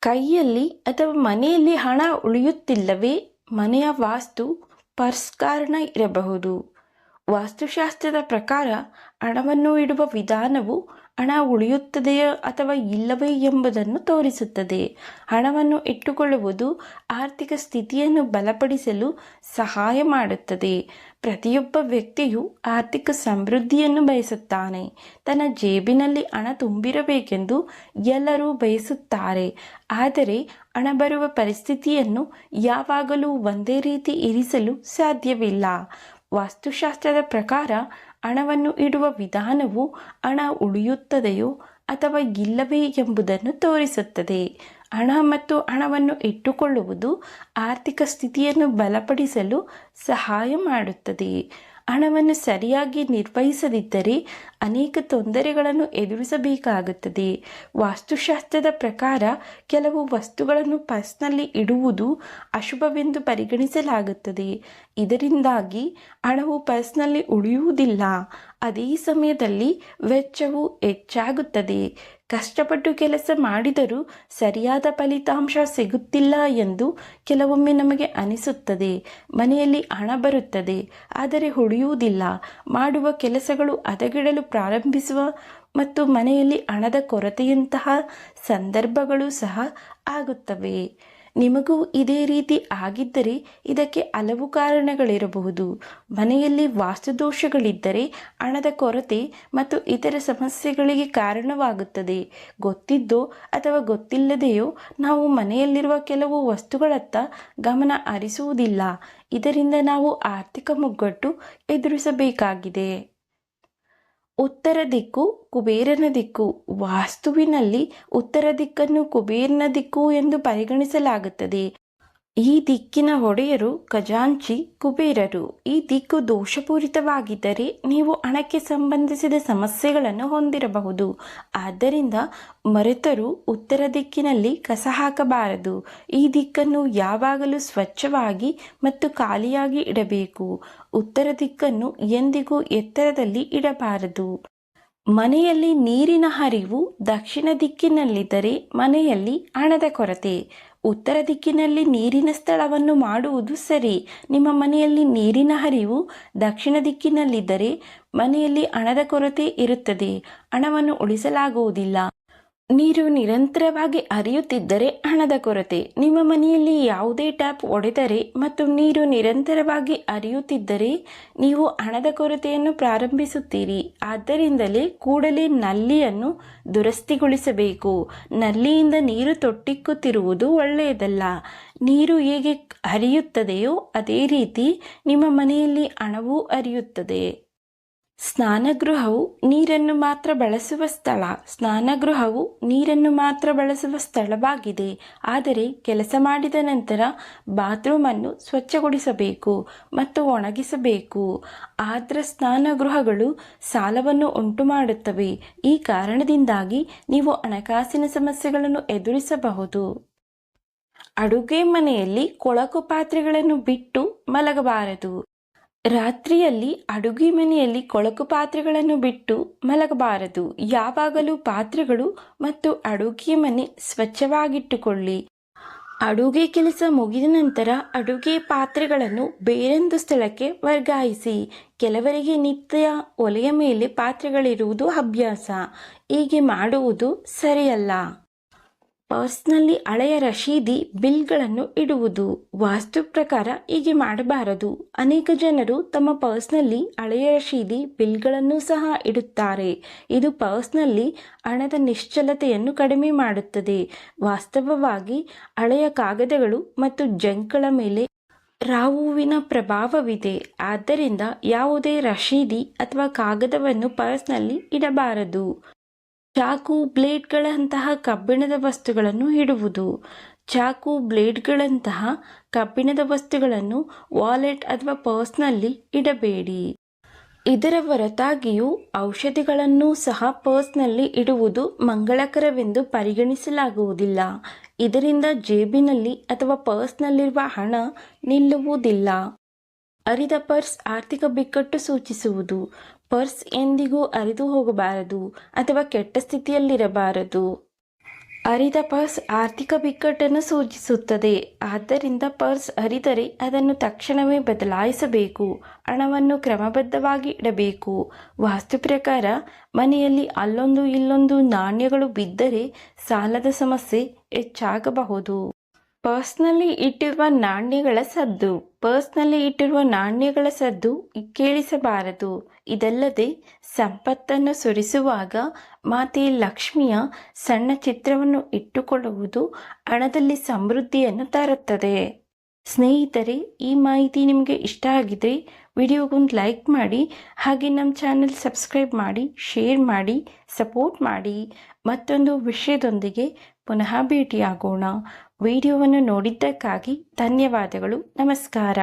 ಕೈಯಲ್ಲಿ ಅಥವಾ ಮನೆಯಲ್ಲಿ ಹಣ ಉಳಿಯುತ್ತಿಲ್ಲವೇ? ಮನೆಯ ವಾಸ್ತು ಪರ್ಸ್ ಕಾರಣ ಇರಬಹುದು. ವಾಸ್ತುಶಾಸ್ತ್ರದ ಪ್ರಕಾರ ಹಣವನ್ನು ಇಡುವ ವಿಧಾನವು ಹಣ ಉಳಿಯುತ್ತದೆಯೋ ಅಥವಾ ಇಲ್ಲವೇ ಎಂಬುದನ್ನು ತೋರಿಸುತ್ತದೆ. ಹಣವನ್ನು ಇಟ್ಟುಕೊಳ್ಳುವುದು ಆರ್ಥಿಕ ಸ್ಥಿತಿಯನ್ನು ಬಲಪಡಿಸಲು ಸಹಾಯ ಮಾಡುತ್ತದೆ. ಪ್ರತಿಯೊಬ್ಬ ವ್ಯಕ್ತಿಯು ಆರ್ಥಿಕ ಸಮೃದ್ಧಿಯನ್ನು ಬಯಸುತ್ತಾನೆ. ತನ್ನ ಜೇಬಿನಲ್ಲಿ ಹಣ ತುಂಬಿರಬೇಕೆಂದು ಎಲ್ಲರೂ ಬಯಸುತ್ತಾರೆ. ಆದರೆ ಹಣ ಬರುವ ಪರಿಸ್ಥಿತಿಯನ್ನು ಯಾವಾಗಲೂ ಒಂದೇ ರೀತಿ ಇರಿಸಲು ಸಾಧ್ಯವಿಲ್ಲ. ವಾಸ್ತುಶಾಸ್ತ್ರದ ಪ್ರಕಾರ ಹಣವನ್ನು ಇಡುವ ವಿಧಾನವು ಹಣ ಉಳಿಯುತ್ತದೆಯೋ ಅಥವಾ ಇಲ್ಲವೇ ಎಂಬುದನ್ನು ತೋರಿಸುತ್ತದೆ. ಹಣ ಮತ್ತು ಹಣವನ್ನು ಇಟ್ಟುಕೊಳ್ಳುವುದು ಆರ್ಥಿಕ ಸ್ಥಿತಿಯನ್ನು ಬಲಪಡಿಸಲು ಸಹಾಯ ಮಾಡುತ್ತದೆ. ಹಣವನ್ನು ಸರಿಯಾಗಿ ನಿರ್ವಹಿಸದಿದ್ದರೆ ಅನೇಕ ತೊಂದರೆಗಳನ್ನು ಎದುರಿಸಬೇಕಾಗುತ್ತದೆ. ವಾಸ್ತುಶಾಸ್ತ್ರದ ಪ್ರಕಾರ ಕೆಲವು ವಸ್ತುಗಳನ್ನು ಪರ್ಸ್ನಲ್ಲಿ ಇಡುವುದು ಅಶುಭವೆಂದು ಪರಿಗಣಿಸಲಾಗುತ್ತದೆ. ಇದರಿಂದಾಗಿ ಹಣವು ಪರ್ಸ್ನಲ್ಲಿ ಉಳಿಯುವುದಿಲ್ಲ. ಅದೇ ಸಮಯದಲ್ಲಿ ವೆಚ್ಚವು ಹೆಚ್ಚಾಗುತ್ತದೆ. ಕಷ್ಟಪಟ್ಟು ಕೆಲಸ ಮಾಡಿದರೂ ಸರಿಯಾದ ಫಲಿತಾಂಶ ಸಿಗುತ್ತಿಲ್ಲ ಎಂದು ಕೆಲವೊಮ್ಮೆ ನಮಗೆ ಅನಿಸುತ್ತದೆ. ಮನೆಯಲ್ಲಿ ಹಣ ಬರುತ್ತದೆ, ಆದರೆ ಉಳಿಯುವುದಿಲ್ಲ. ಮಾಡುವ ಕೆಲಸಗಳು ಹದಗೆಡಲು ಪ್ರಾರಂಭಿಸುವ ಮತ್ತು ಮನೆಯಲ್ಲಿ ಹಣದ ಕೊರತೆಯಂತಹ ಸಂದರ್ಭಗಳು ಸಹ ಆಗುತ್ತವೆ. ನಿಮಗೂ ಇದೇ ರೀತಿ ಆಗಿದ್ದರೆ ಇದಕ್ಕೆ ಹಲವು ಕಾರಣಗಳಿರಬಹುದು. ಮನೆಯಲ್ಲಿ ವಾಸ್ತುದೋಷಗಳಿದ್ದರೆ ಹಣದ ಕೊರತೆ ಮತ್ತು ಇತರ ಸಮಸ್ಯೆಗಳಿಗೆ ಕಾರಣವಾಗುತ್ತದೆ. ಗೊತ್ತಿದ್ದೋ ಅಥವಾ ಗೊತ್ತಿಲ್ಲದೆಯೋ ನಾವು ಮನೆಯಲ್ಲಿರುವ ಕೆಲವು ವಸ್ತುಗಳತ್ತ ಗಮನ ಹರಿಸುವುದಿಲ್ಲ. ಇದರಿಂದ ನಾವು ಆರ್ಥಿಕ ಮುಗ್ಗಟ್ಟು ಎದುರಿಸಬೇಕಾಗಿದೆ. ಉತ್ತರ ದಿಕ್ಕು ಕುಬೇರನ ದಿಕ್ಕು. ವಾಸ್ತುವಿನಲ್ಲಿ ಉತ್ತರ ದಿಕ್ಕನ್ನು ಕುಬೇರನ ದಿಕ್ಕು ಎಂದು ಪರಿಗಣಿಸಲಾಗುತ್ತದೆ. ಈ ದಿಕ್ಕಿನ ಒಡೆಯರು ಖಜಾಂಚಿ ಕುಬೇರರು. ಈ ದಿಕ್ಕು ದೋಷಪೂರಿತವಾಗಿದ್ದರೆ ನೀವು ಹಣಕ್ಕೆ ಸಂಬಂಧಿಸಿದ ಸಮಸ್ಯೆಗಳನ್ನು ಹೊಂದಿರಬಹುದು. ಆದ್ದರಿಂದ ಮರೆತರು ಉತ್ತರ ದಿಕ್ಕಿನಲ್ಲಿ ಕಸ ಹಾಕಬಾರದು. ಈ ದಿಕ್ಕನ್ನು ಯಾವಾಗಲೂ ಸ್ವಚ್ಛವಾಗಿ ಮತ್ತು ಖಾಲಿಯಾಗಿ ಇಡಬೇಕು. ಉತ್ತರ ದಿಕ್ಕನ್ನು ಎಂದಿಗೂ ಎತ್ತರದಲ್ಲಿ ಇಡಬಾರದು. ಮನೆಯಲ್ಲಿ ನೀರಿನ ಹರಿವು ದಕ್ಷಿಣ ದಿಕ್ಕಿನಲ್ಲಿದ್ದರೆ ಮನೆಯಲ್ಲಿ ಹಣದ ಕೊರತೆ. ಉತ್ತರ ದಿಕ್ಕಿನಲ್ಲಿ ನೀರಿನ ಸ್ಥಳವನ್ನು ಮಾಡುವುದು ಸರಿ. ನಿಮ್ಮ ಮನೆಯಲ್ಲಿ ನೀರಿನ ಹರಿವು ದಕ್ಷಿಣ ದಿಕ್ಕಿನಲ್ಲಿದ್ದರೆ ಮನೆಯಲ್ಲಿ ಹಣದ ಕೊರತೆ ಇರುತ್ತದೆ. ಹಣವನ್ನು ಉಳಿಸಲಾಗುವುದಿಲ್ಲ. ನೀರು ನಿರಂತರವಾಗಿ ಹರಿಯುತ್ತಿದ್ದರೆ ಹಣದ ಕೊರತೆ. ನಿಮ್ಮ ಮನೆಯಲ್ಲಿ ಯಾವುದೇ ಟ್ಯಾಪ್ ಒಡೆದರೆ ಮತ್ತು ನೀರು ನಿರಂತರವಾಗಿ ಹರಿಯುತ್ತಿದ್ದರೆ ನೀವು ಹಣದ ಕೊರತೆಯನ್ನು ಪ್ರಾರಂಭಿಸುತ್ತೀರಿ. ಆದ್ದರಿಂದಲೇ ಕೂಡಲೇ ನಲ್ಲಿಯನ್ನು ದುರಸ್ತಿಗೊಳಿಸಬೇಕು. ನಲ್ಲಿಯಿಂದ ನೀರು ತೊಟ್ಟಿಕ್ಕುತ್ತಿರುವುದು ಒಳ್ಳೆಯದಲ್ಲ. ನೀರು ಹೇಗೆ ಹರಿಯುತ್ತದೆಯೋ ಅದೇ ರೀತಿ ನಿಮ್ಮ ಮನೆಯಲ್ಲಿ ಹಣವೂ ಹರಿಯುತ್ತದೆ. ಸ್ನಾನಗೃಹವು ನೀರನ್ನು ಮಾತ್ರ ಬಳಸುವ ಸ್ಥಳ. ಸ್ನಾನಗೃಹವು ನೀರನ್ನು ಮಾತ್ರ ಬಳಸುವ ಸ್ಥಳವಾಗಿದೆ. ಆದರೆ ಕೆಲಸ ಮಾಡಿದ ನಂತರ ಬಾತ್ರೂಮನ್ನು ಸ್ವಚ್ಛಗೊಳಿಸಬೇಕು ಮತ್ತು ಒಣಗಿಸಬೇಕು. ಆದ್ರ ಸ್ನಾನಗೃಹಗಳು ಸಾಲವನ್ನು ಉಂಟು ಮಾಡುತ್ತವೆ ಈ ಕಾರಣದಿಂದಾಗಿ ನೀವು ಹಣಕಾಸಿನ ಸಮಸ್ಯೆಗಳನ್ನು ಎದುರಿಸಬಹುದು. ಅಡುಗೆ ಮನೆಯಲ್ಲಿ ಕೊಳಕು ಪಾತ್ರೆಗಳನ್ನು ಬಿಟ್ಟು ಮಲಗಬಾರದು. ರಾತ್ರಿಯಲ್ಲಿ ಅಡುಗೆ ಮನೆಯಲ್ಲಿ ಕೊಳಕು ಪಾತ್ರೆಗಳನ್ನು ಬಿಟ್ಟು ಮಲಗಬಾರದು. ಯಾವಾಗಲೂ ಪಾತ್ರೆಗಳು ಮತ್ತು ಅಡುಗೆ ಮನೆ ಸ್ವಚ್ಛವಾಗಿಟ್ಟುಕೊಳ್ಳಿ. ಅಡುಗೆ ಕೆಲಸ ಮುಗಿದ ನಂತರ ಅಡುಗೆ ಪಾತ್ರೆಗಳನ್ನು ಬೇರೊಂದು ಸ್ಥಳಕ್ಕೆ ವರ್ಗಾಯಿಸಿ. ಕೆಲವರಿಗೆ ನಿತ್ಯ ಒಲೆಯ ಮೇಲೆ ಪಾತ್ರೆಗಳಿರುವುದು ಅಭ್ಯಾಸ. ಹೀಗೆ ಮಾಡುವುದು ಸರಿಯಲ್ಲ. ಪರ್ಸ್ನಲ್ಲಿ ಹಳೆಯ ರಶೀದಿ ಬಿಲ್ಗಳನ್ನು ಇಡುವುದು. ವಾಸ್ತು ಪ್ರಕಾರ ಹೀಗೆ ಮಾಡಬಾರದು. ಅನೇಕ ಜನರು ತಮ್ಮ ಪರ್ಸ್ನಲ್ಲಿ ಹಳೆಯ ರಶೀದಿ ಬಿಲ್ಗಳನ್ನು ಸಹ ಇಡುತ್ತಾರೆ. ಇದು ಪರ್ಸ್ನಲ್ಲಿ ಹಣದ ನಿಶ್ಚಲತೆಯನ್ನು ಕಡಿಮೆ ಮಾಡುತ್ತದೆ. ವಾಸ್ತವವಾಗಿ ಹಳೆಯ ಕಾಗದಗಳು ಮತ್ತು ಜಂಕ್ಗಳ ಮೇಲೆ ರಾವುವಿನ ಪ್ರಭಾವವಿದೆ. ಆದ್ದರಿಂದ ಯಾವುದೇ ರಶೀದಿ ಅಥವಾ ಕಾಗದವನ್ನು ಪರ್ಸ್ನಲ್ಲಿ ಇಡಬಾರದು. ಚಾಕು ಬ್ಲೇಡ್ಗಳಂತಹ ಕಬ್ಬಿಣದ ವಸ್ತುಗಳನ್ನು ಇಡುವುದು. ಚಾಕು ಬ್ಲೇಡ್ಗಳಂತಹ ಕಬ್ಬಿಣದ ವಸ್ತುಗಳನ್ನು ವಾಲೆಟ್ ಅಥವಾ ಪರ್ಸ್ನಲ್ಲಿ ಇಡಬೇಡಿ. ಇದರ ಹೊರತಾಗಿಯೂ ಔಷಧಿಗಳನ್ನು ಸಹ ಪರ್ಸ್ನಲ್ಲಿ ಇಡುವುದು ಮಂಗಳಕರವೆಂದು ಪರಿಗಣಿಸಲಾಗುವುದಿಲ್ಲ. ಇದರಿಂದ ಜೇಬಿನಲ್ಲಿ ಅಥವಾ ಪರ್ಸ್ನಲ್ಲಿರುವ ಹಣ ನಿಲ್ಲುವುದಿಲ್ಲ. ಅರಿದ ಪರ್ಸ್ ಆರ್ಥಿಕ ಬಿಕ್ಕಟ್ಟು ಸೂಚಿಸುವುದು. ಪರ್ಸ್ ಎಂದಿಗೂ ಅರಿದು ಹೋಗಬಾರದು ಅಥವಾ ಕೆಟ್ಟ ಸ್ಥಿತಿಯಲ್ಲಿರಬಾರದು. ಅರಿದ ಪರ್ಸ್ ಆರ್ಥಿಕ ಬಿಕ್ಕಟ್ಟನ್ನು ಸೂಚಿಸುತ್ತದೆ. ಆದ್ದರಿಂದ ಪರ್ಸ್ ಹರಿದರೆ ಅದನ್ನು ತಕ್ಷಣವೇ ಬದಲಾಯಿಸಬೇಕು, ಹಣವನ್ನು ಕ್ರಮಬದ್ಧವಾಗಿ ಇಡಬೇಕು. ವಾಸ್ತು ಪ್ರಕಾರ, ಮನೆಯಲ್ಲಿ ಅಲ್ಲೊಂದು ಇಲ್ಲೊಂದು ನಾಣ್ಯಗಳು ಬಿದ್ದರೆ ಸಾಲದ ಸಮಸ್ಯೆ ಹೆಚ್ಚಾಗಬಹುದು. ಪರ್ಸ್ನಲ್ಲಿ ಇಟ್ಟಿರುವ ನಾಣ್ಯಗಳ ಸದ್ದು. ಪರ್ಸ್ನಲ್ಲಿ ಇಟ್ಟಿರುವ ನಾಣ್ಯಗಳ ಸದ್ದು ಕೇಳಿಸಬಾರದು. ಇದಲ್ಲದೆ ಸಂಪತ್ತನ್ನು ಸುರಿಸುವಾಗ ಮಾತೆ ಲಕ್ಷ್ಮಿಯ ಸಣ್ಣ ಚಿತ್ರವನ್ನು ಇಟ್ಟುಕೊಳ್ಳುವುದು ಹಣದಲ್ಲಿ ಸಮೃದ್ಧಿಯನ್ನು ತರುತ್ತದೆ. ಸ್ನೇಹಿತರೆ, ಈ ಮಾಹಿತಿ ನಿಮಗೆ ಇಷ್ಟ ಆಗಿದ್ರೆ ವಿಡಿಯೋಗೊಂದು ಲೈಕ್ ಮಾಡಿ, ಹಾಗೆ ನಮ್ಮ ಚಾನಲ್ ಸಬ್ಸ್ಕ್ರೈಬ್ ಮಾಡಿ, ಶೇರ್ ಮಾಡಿ, ಸಪೋರ್ಟ್ ಮಾಡಿ. ಮತ್ತೊಂದು ವಿಷಯದೊಂದಿಗೆ ಪುನಃ ಭೇಟಿಯಾಗೋಣ. ವಿಡಿಯೋವನ್ನು ನೋಡಿದ್ದಕ್ಕಾಗಿ ಧನ್ಯವಾದಗಳು. ನಮಸ್ಕಾರ.